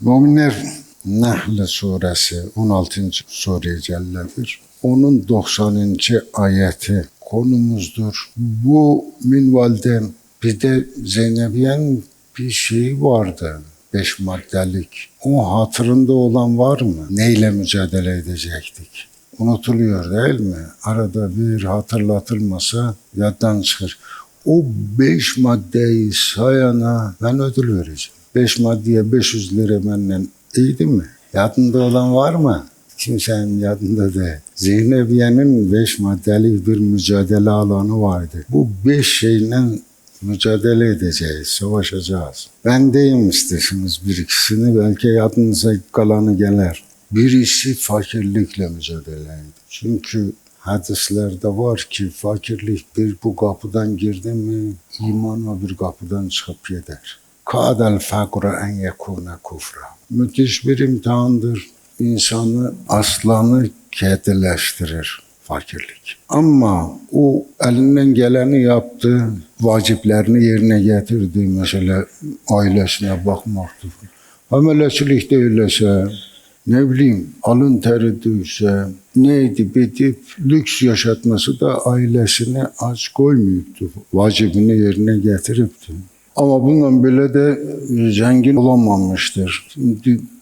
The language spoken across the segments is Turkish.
Müminler Nahl suresi 16. sureye celledir. Onun 90. ayeti konumuzdur. Bu minvalde bir de Zeynep'in bir şey vardı. Beş maddelik. O hatırında olan var mı? Neyle mücadele edecektik? Unutuluyor değil mi? Arada bir hatırlatılmasa yaddan çıkar. O beş maddeyi sayana ben ödül vereceğim. Beş maddeye 500 lira benden iyiydi mi? Yadında olan var mı? Kimsenin yadında değil. Zeynebiye'nin beş maddelik bir mücadele alanı vardı. Bu beş şeyle mücadele edeceğiz, savaşacağız. Ben deyim isterseniz bir ikisini belki yadınıza kalanı gelir. Birisi fakirlikle mücadele edin. Çünkü hadislerde var ki fakirlik bir bu kapıdan girdi mi iman o bir kapıdan çıkıp gider. Kadel fakra en yekune kufra. Müthiş bir imtihandır. İnsanı aslanı kedileştirir fakirlik. Ama o elinden geleni yaptı, vaciplerini yerine getirdi. Mesela ailesine bakmaktır. Ameleçilik değilse, ne bileyim alın teri duysa, neydi bitip lüks yaşatması da ailesine aç koymuyuptu. Vacibini yerine getiripti. Ama bundan bile de zengin olamamıştır.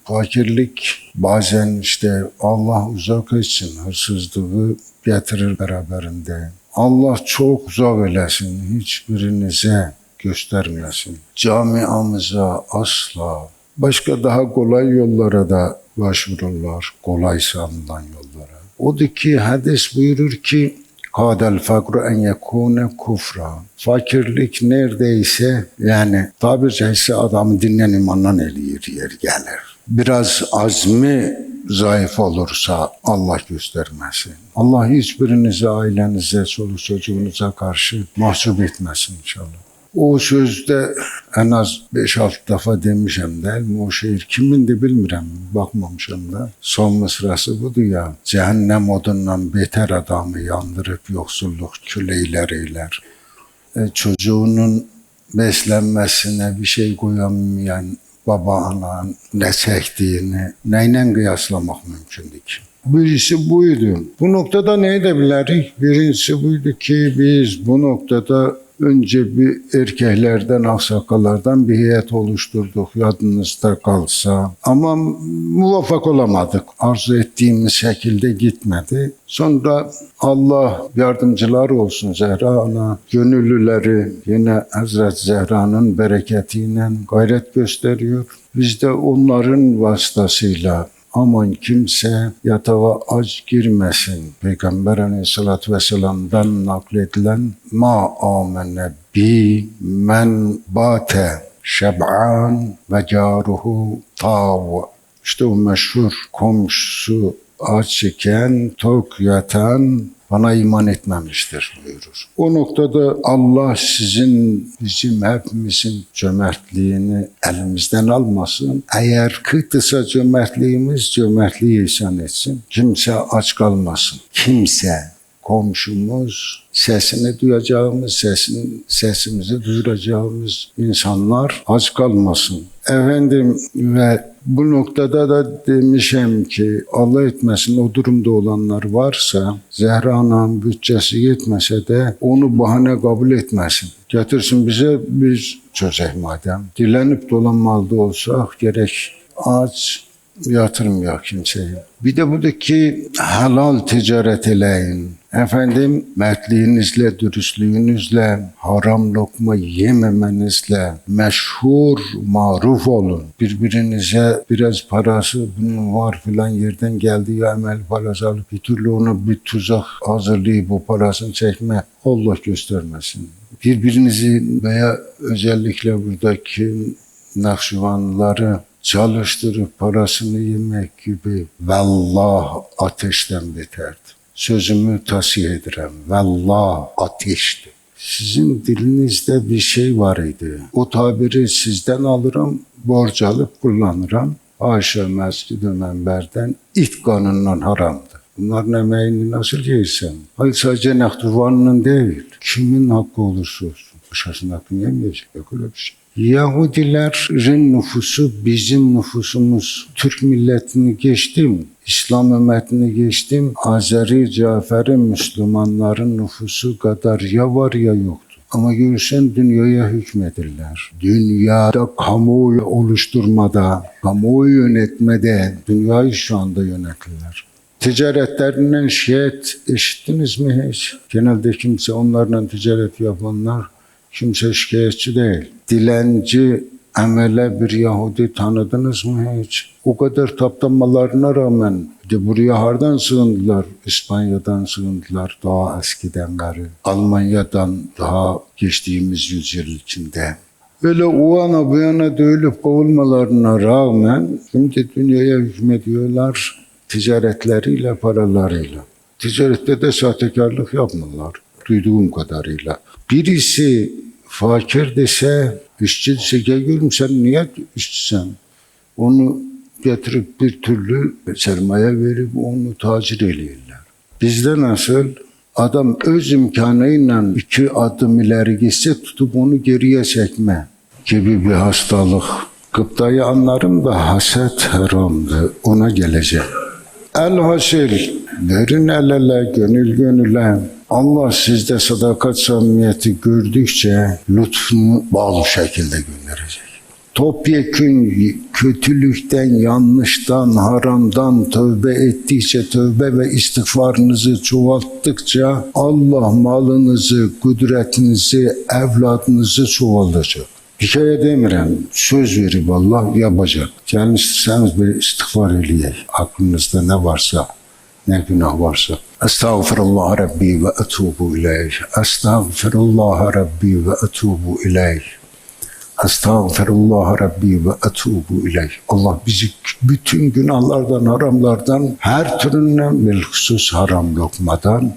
Fakirlik bazen işte Allah uzak etsin hırsızlığı getirir beraberinde. Allah çok uzak eylesin hiçbirinize göstermesin. Camiamıza asla başka daha kolay yollara da başvururlar. Kolay sanılan yollara. O ki hadis buyurur ki Kadel fakru en yekune kufra. Fakirlik neredeyse yani tabiri caizse adamı dinleyen imandan eliyor yer gelir. Biraz azmi zayıf olursa Allah göstermesin. Allah hiçbirinize, ailenize, çoluk çocuğunuza karşı mahcup etmesin inşallah. O sözde en az 5-6 defa demişim değil mi? O şehir kimindi bilmirəm, bakmamışım da. Son mısrası budur ya. Cehennem odundan beter adamı yandırıp yoksulluk küleyler eyler. E, çocuğunun beslenmesine bir şey koyamayan baba ana ne çektiğini neyle kıyaslamak mümkündür ki? Birisi buydu. Bu noktada ne edebiliriz? Birincisi buydu ki biz bu noktada önce bir erkeklerden, aksakallardan bir heyet oluşturduk yadınızda kalsa. Ama muvaffak olamadık. Arzu ettiğimiz şekilde gitmedi. Sonra Allah yardımcılar olsun Zehra ana. Gönüllüleri yine Hazreti Zehra'nın bereketiyle gayret gösteriyor. Biz de onların vasıtasıyla aman kimse yatağa aç girmesin. Peygamber aleyhissalatü vesselam'dan nakledilen ma amene bi men bate şeb'an ve caruhu tav. İşte o meşhur komşusu aç iken tok yatan bana iman etmemiştir buyurur. O noktada Allah sizin, bizim hepimizin cömertliğini elimizden almasın. Eğer kıtısa cömertliğimiz cömertliği ihsan etsin. Kimse aç kalmasın. Kimse komşumuz, sesini duyacağımız, sesin, sesimizi duyuracağımız insanlar aç kalmasın. Efendim ve bu noktada da demişim ki Allah etmesin o durumda olanlar varsa Zehra Ana'nın bütçesi yetmese de onu bahane kabul etmesin. Getirsin bize biz çözek madem. Dilenip dolanmalda olsak gerek aç yatırım yok kimseye. Bir de buradaki helal ticaret eleyin. Efendim mertliğinizle, dürüstlüğünüzle, haram lokma yememenizle meşhur, maruf olun. Birbirinize biraz parası bunun var filan yerden geldi ya emel parası alıp bir türlü ona bir tuzak hazırlayıp bu parasını çekme Allah göstermesin. Birbirinizi veya özellikle buradaki Nakşivanlıları çalıştırıp parasını yemek gibi vallah ateşten beterdi. Sözümü tavsiye ederim. Vallah ateşti. Sizin dilinizde bir şey var idi. O tabiri sizden alırım, borç alıp kullanırım. Haşa mescid-i menberden it kanundan haramdı. Bunların emeğini nasıl yiysen? Hayır sadece Naktuvan'ın değil. Kimin hakkı olursa olsun. Başkasının hakkını yemeyecek. Yok öyle bir şey. Yahudilerin nüfusu bizim nüfusumuz. Türk milletini geçtim. İslam ümmetini geçtim. Azeri, Caferi, Müslümanların nüfusu kadar ya var ya yoktu. Ama görürsen dünyaya hükmedirler. Dünyada kamuoyu oluşturmada, kamuoyu yönetmede dünyayı şu anda yönetirler. Ticaretlerinden şikayet işittiniz mi hiç? Genelde kimse onlarla ticaret yapanlar kimse şikayetçi değil. Dilenci amele bir Yahudi tanıdınız mı hiç? O kadar taptamalarına rağmen de buraya hardan sığındılar? İspanya'dan sığındılar daha eskiden beri. Almanya'dan daha geçtiğimiz yüzyıl içinde. Böyle o ana bu yana dövülüp kovulmalarına rağmen şimdi dünyaya hükmediyorlar ticaretleriyle, paralarıyla. Ticarette de sahtekarlık yapmıyorlar duyduğum kadarıyla. Birisi fakir dese, işçi dese gel görüm sen niye işçisin? Onu getirip bir türlü sermaye verip onu tacir ediyorlar. Bizde nasıl? Adam öz imkanıyla iki adım ileri gitse tutup onu geriye çekme gibi bir hastalık. Gıptayı anlarım da haset haramdı. Ona geleceğim. Elhasil verin el ele, gönül gönüle. Allah sizde sadakat samimiyeti gördükçe lütfunu bağlı şekilde gönderecek. Topyekün kötülükten, yanlıştan, haramdan tövbe ettikçe, tövbe ve istiğfarınızı çoğalttıkça Allah malınızı, kudretinizi, evladınızı çoğaltacak. Hikaye demirəm, söz verib Allah yapacak. Gəlin istəsəniz bir istiğfar eləyək. Aklınızda ne varsa, ne günah varsa. Estağfirullah Rabbi ve etubu ileyh. Estağfirullah Rabbi ve etubu ileyh. Estağfirullah Rabbi ve etubu ileyh. Allah bizi bütün günahlardan, haramlardan, her türünden bilhusus haram lokmadan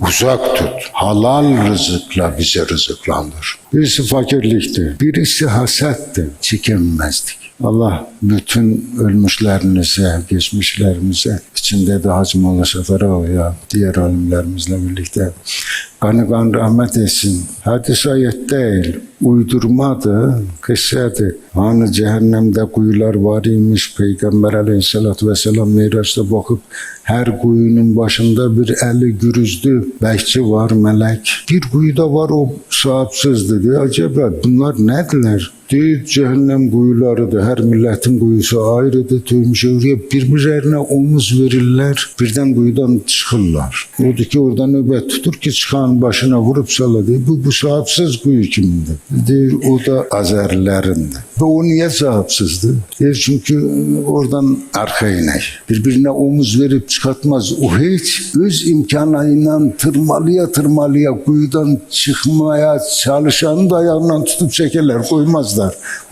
uzak tut. Halal rızıkla bize rızıklandır. Birisi fakirlikti, birisi hasetti, çekinmezdik. Allah bütün ölmüşlerinize, geçmişlerimize, içinde de Hacı Molla Seferoğlu ya diğer alimlerimizle birlikte kanı kan rahmet etsin. Hadis ayet değil, uydurmadı, kıssadı. Hani cehennemde kuyular var imiş, Peygamber aleyhissalatü vesselam Miraç'ta bakıp her kuyunun başında bir eli gürüzdü, bekçi var, melek. Bir kuyuda var o sahipsiz. Acaba bunlar nediler? Değil cehennem kuyularıdır. Her milletin kuyusu ayrıdır. Tüymüş oraya birbirlerine omuz verirler. Birden kuyudan çıkırlar. Odur ki oradan nöbet tutur ki çıkan başına vurup saladı. Bu, bu sahipsiz kuyu kimindi? Değil o da Azerlerindi. Ve o niye sahipsizdi? Değil çünkü oradan arka inek. Birbirine omuz verip çıkartmaz. O hiç öz imkanıyla tırmalıya tırmalıya kuyudan çıkmaya çalışanı da ayağından tutup çekerler, koymazlar.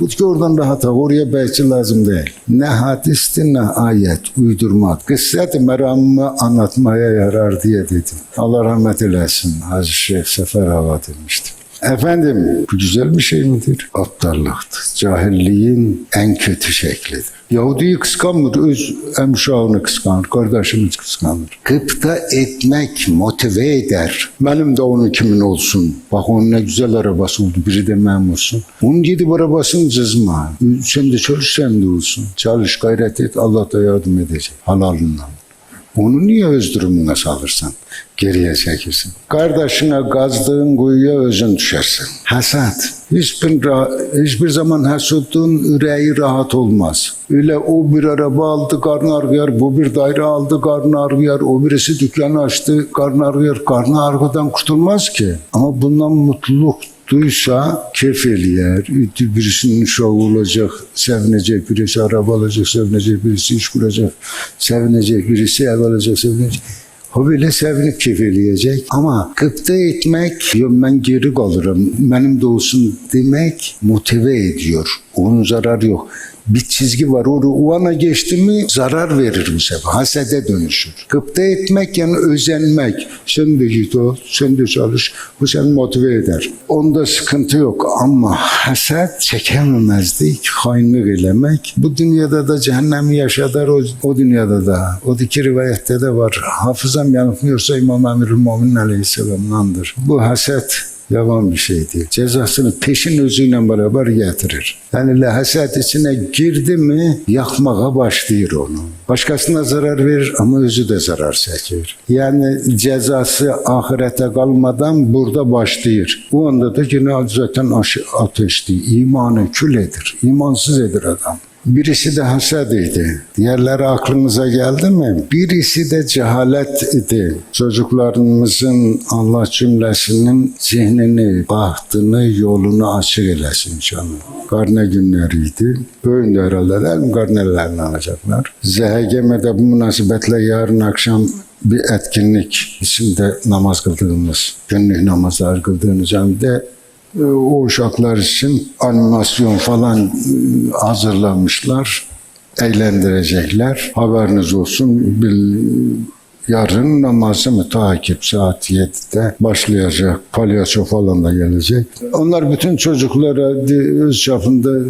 Bu ki oradan rahat oraya belki lazım değil. Ne hadisti ne ayet uydurmak. Kısset meramımı anlatmaya yarar diye dedim. Allah rahmet eylesin. Hacı Şeyh Sefer Hava demişti. Efendim güzel bir şey midir? Aptallıktır. Cahilliğin en kötü şeklidir. Yahudi'yi kıskanmır, öz emşağını kıskanır, kardeşini kıskanır. Gıpta etmek motive eder. Benim de onun kimin olsun. Bak onun ne güzel arabası oldu, biri de benim olsun. Onun gidip arabasını cızma. Sen de çalış, sen de olsun. Çalış, gayret et, Allah da yardım edecek halalından. Onu niye öz durumuna salırsan? Geriye çekirsin. Kardeşine gazdığın kuyuya özün düşersin. Hasat. Hiçbir, hiçbir zaman hasudun yüreği rahat olmaz. Öyle o bir araba aldı karnı ağrıyor, bu bir daire aldı karnı ağrıyor, o birisi dükkanı açtı karnı ağrıyor. Karnı ağrıdan kurtulmaz ki. Ama bundan mutluluk duysa kefil yer, birisinin uşağı olacak, sevinecek, birisi araba alacak, sevinecek, birisi iş kuracak, sevinecek, birisi ev alacak, sevinecek. O böyle sevinip kefeleyecek. Ama gıpta etmek, ben geri kalırım, benim de olsun demek motive ediyor. Onun zararı yok. Bir çizgi var. O, o ana geçti mi zarar verir bu sefer. Hasede dönüşür. Gıpta etmek yani özenmek. Sen de git ol, sen de çalış. Bu seni motive eder. Onda sıkıntı yok ama haset çekememezdik. Hainlik eylemek. Bu dünyada da cehennemi yaşadılar. O, o dünyada da. O iki rivayette de var. Hafızam yanılmıyorsa İmam Emirül Mu'minin Aleyhisselam'dandır. Bu haset Yalan bir şey değil. Cezasını peşin özüyle beraber getirir. Yani lehaset içine girdi mi yakmaya başlıyor onu. Başkasına zarar verir ama özü de zarar çekiyor. Yani cezası ahirete kalmadan burada başlıyor. Bu anda da yine zaten ateşti. İmanı küledir. İmansız edir adam. Birisi de hased idi. Diğerleri aklınıza geldi mi? Birisi de cehalet idi. Çocuklarımızın Allah cümlesinin zihnini, bahtını, yolunu açık eylesin inşallah. Karne günleriydi. Bugün de herhalde değil mi? Karnelerini alacaklar. ZHGM'de bu münasebetle yarın akşam bir etkinlik içinde namaz kıldığımız, günlük namazlar kıldığımız camide e, o uşaklar için animasyon falan e, hazırlamışlar. Eğlendirecekler. Haberiniz olsun. Bil, yarın namazı mı takip saat 7'de başlayacak. Palyaço falan da gelecek. Onlar bütün çocuklara öz çapında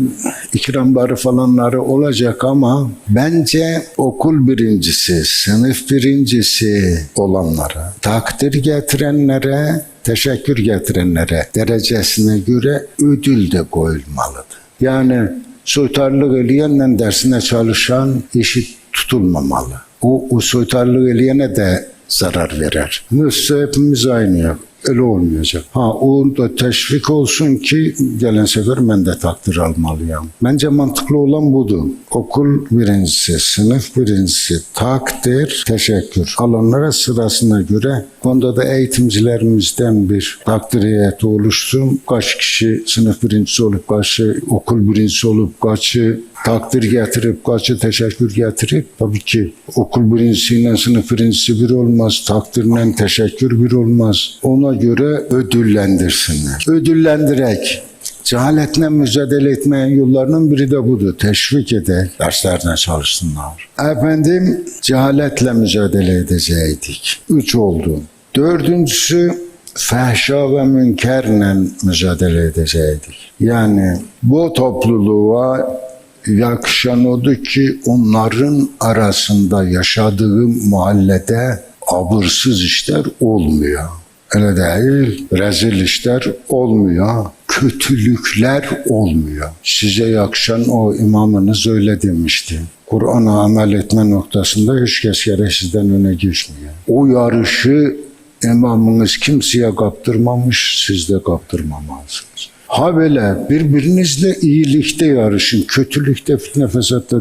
ikramları falanları olacak ama bence okul birincisi, sınıf birincisi olanlara, takdir getirenlere teşekkür getirenlere derecesine göre ödül de koyulmalıdır. Yani soytarlık eleyenle dersine çalışan eşit tutulmamalı. O soytarlık eleyene de zarar verer. Nasılsa hepimiz aynı. Öyle olmayacak. Ha o da teşvik olsun ki gelen sefer ben de takdir almalıyım. Bence mantıklı olan budur. Okul birincisi, sınıf birincisi, takdir, teşekkür. Alanlara sırasına göre bunda da eğitimcilerimizden bir takdir heyeti oluşsun. Kaç kişi sınıf birincisi olup, kaçı okul birincisi olup, kaçı takdir getirip, kaçı teşekkür getirip tabii ki okul birincisiyle sınıf birincisi bir olmaz, takdirle teşekkür bir olmaz. Ona göre ödüllendirsinler. Ödüllendirek. Cehaletle mücadele etmeyen yollarının biri de budur. Teşvik eder, derslerden çalışsınlar. Efendim, cehaletle mücadele edecektik. Üç oldu. Dördüncüsü, fehşa ve münkerle mücadele edecektik. Yani bu topluluğa yakışan odur ki onların arasında yaşadığı mahallede abırsız işler olmuyor. Öyle değil, rezil işler olmuyor, kötülükler olmuyor. Size yakışan o imamınız öyle demişti. Kur'an'a amel etme noktasında hiç kes yere sizden öne geçmiyor. O yarışı imamınız kimseye kaptırmamış, siz de kaptırmamalısınız. Ha böyle birbirinizle iyilikte yarışın, kötülükte, fitne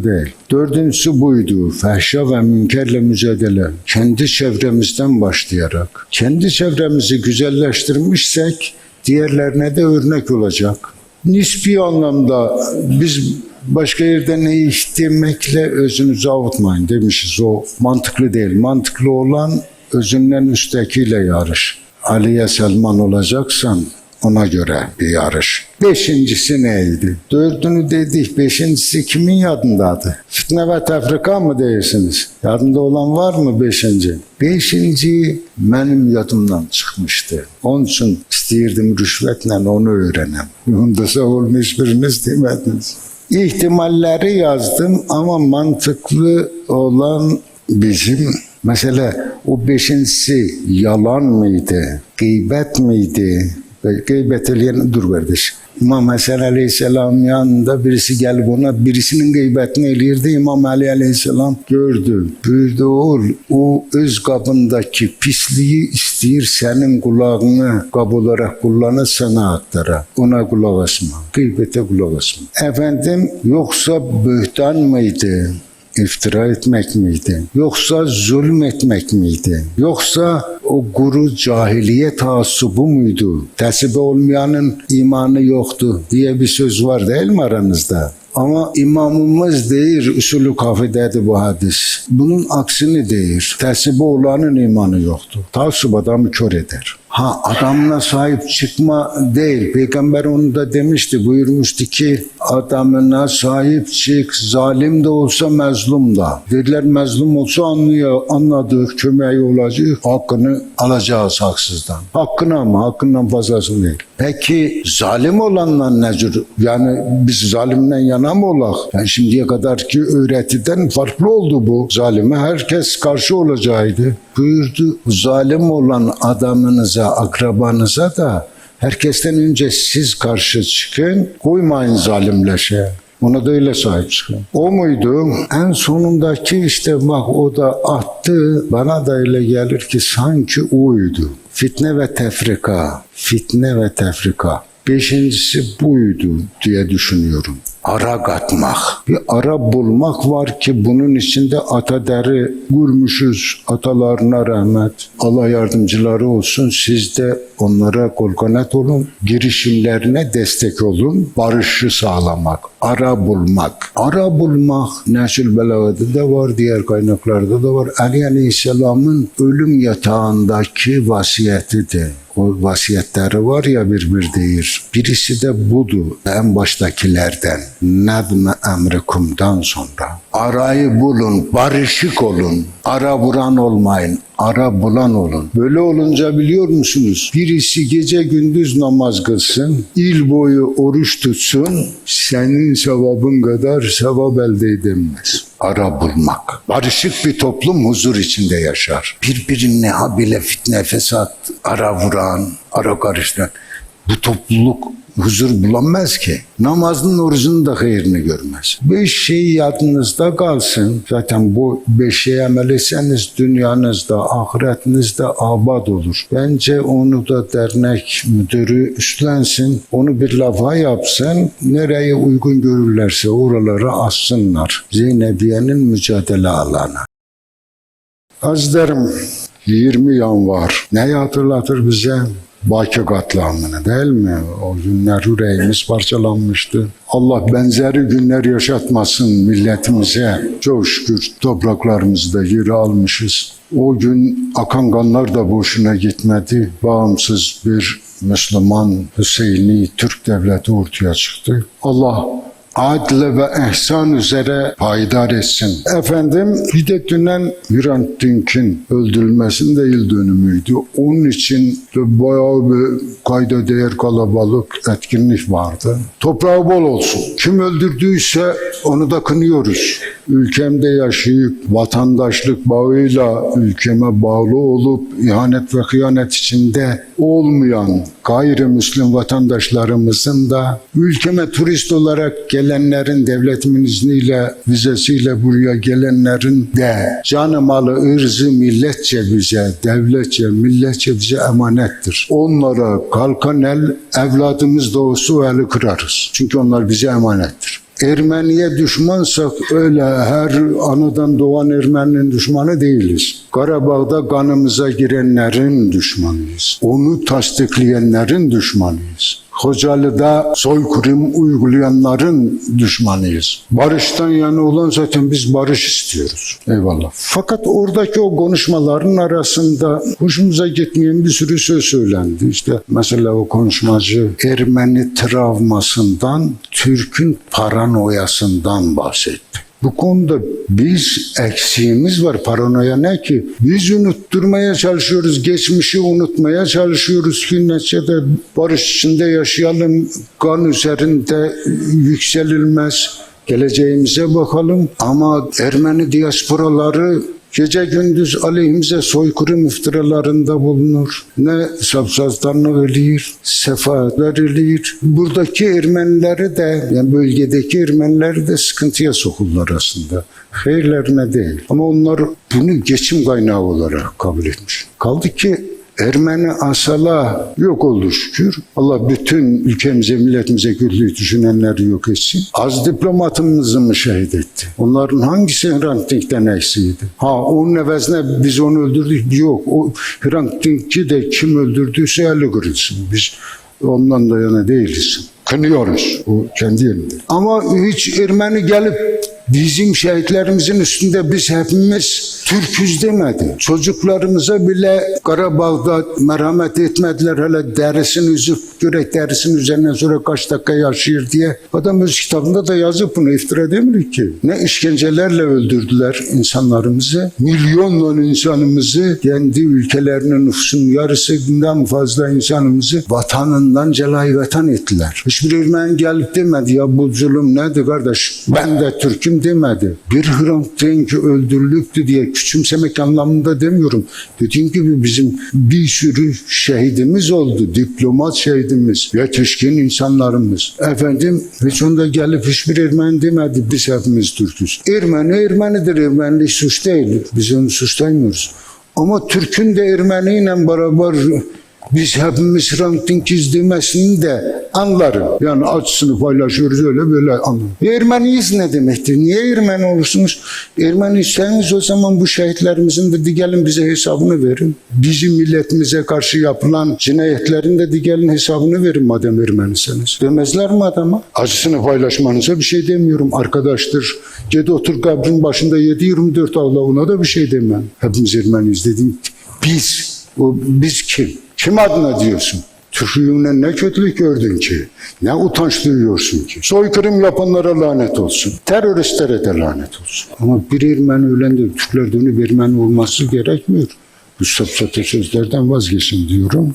değil. Dördüncüsü buydu, fehşa ve münkerle mücadele. Kendi çevremizden başlayarak, kendi çevremizi güzelleştirmişsek diğerlerine de örnek olacak. Nispi anlamda biz başka yerden ne istemekle özünüzü avutmayın demişiz. O mantıklı değil. Mantıklı olan özünden üsttekiyle yarış. Ali'ye Selman olacaksan ona göre bir yarış. Beşincisi neydi? Dördünü dedik. Beşincisi kimin yadındadı? Fitne ve tefrika mı değilsiniz? Yadında olan var mı beşinci? Beşinci benim yadımdan çıkmıştı. Onun için isteyirdim rüşvetle onu öğrenem. Bunda olmuş hiçbiriniz demediniz. İhtimalleri yazdım ama mantıklı olan bizim Mesela o beşincisi yalan mıydı? Gıybet miydi? Ve Gıybet eleyen dur kardeş. İmam Hasan Aleyhisselam yanında birisi gelip ona birisinin gıybetini elirdi. İmam Ali Aleyhisselam gördü. Buyurdu oğul o öz kabındaki pisliği isteyir senin kulağını kab olarak kullanır sana aktara. Ona kulak asma. Gıybete kulak asma. Efendim yoksa bühtan mıydı? İftira etmek miydi? Yoksa zulüm etmek miydi? Yoksa o guru cahiliye taassubu muydu? Tesibe olmayanın imanı yoktu diye bir söz var değil mi aranızda? Ama imamımız değil usulü kafideydi bu hadis. Bunun aksini değil. Tesibe olanın imanı yoktu. Taassup adamı kör eder. Ha adamına sahip çıkma değil. Peygamber onu da demişti, buyurmuştu ki adamına sahip çık, zalim de olsa mezlum da. Dediler mezlum olsa anlıyor, anladık, kömeği olacak, hakkını alacağız haksızdan. Hakkını ama hakkından fazlası değil. Peki zalim olanlar nedir? Yani biz zalimden yana mı olak? Yani şimdiye kadarki öğretiden farklı oldu bu. Zalime herkes karşı olacaktı. Buyurdu zalim olan adamınıza, akrabanıza da Herkesten önce siz karşı çıkın. Koymayın zalimleşe. Ona da öyle sahip çıkın. O muydu? En sonundaki işte bak o da attı. Bana da öyle gelir ki sanki oydu. Fitne ve tefrika. Fitne ve tefrika. Beşincisi buydu diye düşünüyorum. Ara katmak. Bir ara bulmak var ki bunun içinde ata deri vurmuşuz. Atalarına rahmet. Allah yardımcıları olsun. Siz de onlara kol kanat olun. Girişimlerine destek olun. Barışı sağlamak. Ara bulmak. Ara bulmak Nesil Belaga'da da var. Diğer kaynaklarda da var. Ali Aleyhisselam'ın ölüm yatağındaki vasiyeti de o vasiyetleri var ya bir bir değil. Birisi de budu en baştakilerden. Nedme emrikumdan sonra. Arayı bulun, barışık olun. Ara vuran olmayın, ara bulan olun. Böyle olunca biliyor musunuz? Birisi gece gündüz namaz kılsın, il boyu oruç tutsun, senin sevabın kadar sevap elde edilmez. Ara bulmak. Barışık bir toplum huzur içinde yaşar. Birbirine habile fitne fesat, ara vuran, ara karıştıran. Bu topluluk huzur bulamaz ki. Namazın orucunun da hayırını görmez. Beş şey yadınızda kalsın. Zaten bu beş şeye amel etseniz dünyanızda, ahiretinizde abad olur. Bence onu da dernek müdürü üstlensin. Onu bir lafa yapsın. Nereye uygun görürlerse oralara assınlar. Zeynebiye'nin mücadele alanı. Azlarım 20 yan var. Neyi hatırlatır bize? Baki katliamını değil mi? O günler yüreğimiz parçalanmıştı. Allah benzeri günler yaşatmasın milletimize. Çok şükür topraklarımızda yeri almışız. O gün akan kanlar da boşuna gitmedi. Bağımsız bir Müslüman Hüseyini Türk devleti ortaya çıktı. Allah adle ve ihsan üzere payidar etsin. Efendim bir de dünen Hrant Dink'in öldürülmesinin de yıl dönümüydü. Onun için de bayağı bir kayda değer kalabalık etkinlik vardı. Toprağı bol olsun. Kim öldürdüyse onu da kınıyoruz. Ülkemde yaşayıp vatandaşlık bağıyla ülkeme bağlı olup ihanet ve hıyanet içinde olmayan gayrimüslim vatandaşlarımızın da ülkeme turist olarak gelenlerin devletimin izniyle vizesiyle buraya gelenlerin de canı malı ırzı milletçe bize devletçe milletçe bize emanettir. Onlara kalkan el evladımız doğusu eli kırarız. Çünkü onlar bize emanettir. Ermeniye düşmansak öyle her anadan doğan Ermeninin düşmanı değiliz. Karabağ'da kanımıza girenlerin düşmanıyız. Onu tasdikleyenlerin düşmanıyız. Hocalı'da soykırım uygulayanların düşmanıyız. Barıştan yana olan zaten biz barış istiyoruz. Eyvallah. Fakat oradaki o konuşmaların arasında hoşumuza gitmeyen bir sürü söz söylendi. İşte mesela o konuşmacı Ermeni travmasından, Türk'ün paranoyasından bahsetti. Bu konuda biz eksiğimiz var. Paranoya ne ki? Biz unutturmaya çalışıyoruz. Geçmişi unutmaya çalışıyoruz ki neticede barış içinde yaşayalım. Kan üzerinde yükselilmez. Geleceğimize bakalım. Ama Ermeni diasporaları Gece gündüz aleyhimize soykırım iftiralarında bulunur. Ne sapsazlarını ölüyor, sefaatler ölüyor. Buradaki Ermenileri de, yani bölgedeki Ermenileri de sıkıntıya sokullar aslında. Hayırlarına değil. Ama onlar bunu geçim kaynağı olarak kabul etmiş. Kaldı ki Ermeni asala yok oldu şükür. Allah bütün ülkemize, milletimize kötülük düşünenleri yok etsin. Az diplomatımızı mı şehit etti? Onların hangisi Hrant Dink'ten eksiydi? Ha onun evesine biz onu öldürdük. Yok. O Hrant Dink'i de kim öldürdüyse eli kırılsın. Biz ondan da yana değiliz. Kınıyoruz. O kendi yerinde. Ama hiç Ermeni gelip bizim şehitlerimizin üstünde biz hepimiz Türküz demedi. Çocuklarımıza bile Karabağ'da merhamet etmediler. Hele derisini üzüp, yürek derisinin üzerine sonra kaç dakika yaşıyor diye. Adam öz kitabında da yazıp bunu iftira demiyor ki. Ne işkencelerle öldürdüler insanlarımızı. Milyonla insanımızı kendi ülkelerinin nüfusunun yarısından fazla insanımızı vatanından celayı vatan ettiler. Hiçbir Ermeni gelip demedi ya bu zulüm nedir kardeş? Ben de Türk'üm Demedi. Bir Hrant Dink öldürülüktü diye küçümsemek anlamında demiyorum. Dediğim gibi bizim bir sürü şehidimiz oldu. Diplomat şehidimiz, yetişkin insanlarımız. Efendim hiç onda gelip hiçbir Ermeni demedi biz hepimiz Türk'üz. Ermeni Ermenidir. Ermenilik suç değil. Biz onu suçlamıyoruz. Ama Türk'ün de Ermeni ile beraber biz hepimiz rankingiz demesini de anlarım. Yani acısını paylaşıyoruz öyle böyle anlarım. Ermeniyiz ne demektir? Niye Ermeni olursunuz? Ermeniyseniz o zaman bu şehitlerimizin de gelin bize hesabını verin. Bizim milletimize karşı yapılan cinayetlerin de gelin hesabını verin madem Ermenisiniz. Demezler mi adama? Acısını paylaşmanıza bir şey demiyorum. Arkadaştır. Gedi otur kabrin başında 7-24 Allah ona da bir şey demem. Hepimiz Ermeniyiz dedim. Biz, o biz kim? Kim adına diyorsun? Türklüğüne ne kötülük gördün ki? Ne utanç duyuyorsun ki? Soykırım yapanlara lanet olsun. Teröristlere de lanet olsun. Ama bir Ermeni ölen de Türkler dönüp Ermeni olması gerekmiyor. Bu sapsatı sözlerden vazgeçin diyorum.